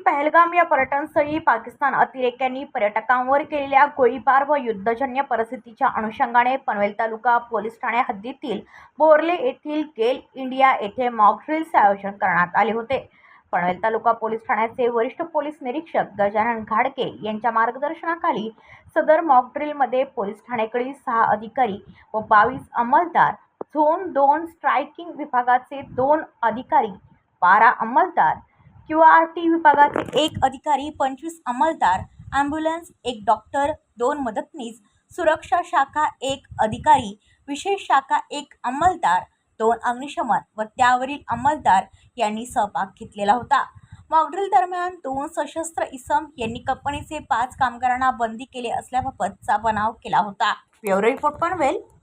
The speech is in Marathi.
पहलगाम या पर्यटनस्थळी पाकिस्तान अतिरेक्यांनी पर्यटकांवर केलेल्या गोळीबार व युद्धजन्य परिस्थितीच्या अनुषंगाने पनवेल तालुका पोलीस ठाणे हद्दीतील बोर्ले येथील गेल इंडिया येथे मॉकड्रिलचे आयोजन करण्यात आले होते. पनवेल तालुका पोलीस ठाण्याचे वरिष्ठ पोलीस निरीक्षक गजानन घाडके यांच्या मार्गदर्शनाखाली सदर मॉकड्रिलमध्ये पोलीस ठाणेकडील सहा अधिकारी व बावीस अंमलदार झोन दोन स्ट्रायकिंग विभागाचे दोन अधिकारी बारा अंमलदार क्यू आर टी विभागाचे एक अधिकारी पंचवीस अंमलदार ॲम्ब्युलन्स एक डॉक्टर दोन मदतनीस सुरक्षा शाखा एक अधिकारी विशेष शाखा एक अंमलदार दोन अग्निशमन व त्यावरील अंमलदार यांनी सहभाग घेतलेला होता. मॉकड्रिल दरम्यान दोन सशस्त्र इसम यांनी कंपनीचे पाच कामगारांना बंदी केले असल्याबाबतचा बनाव केला होता. Bureau report Panvel.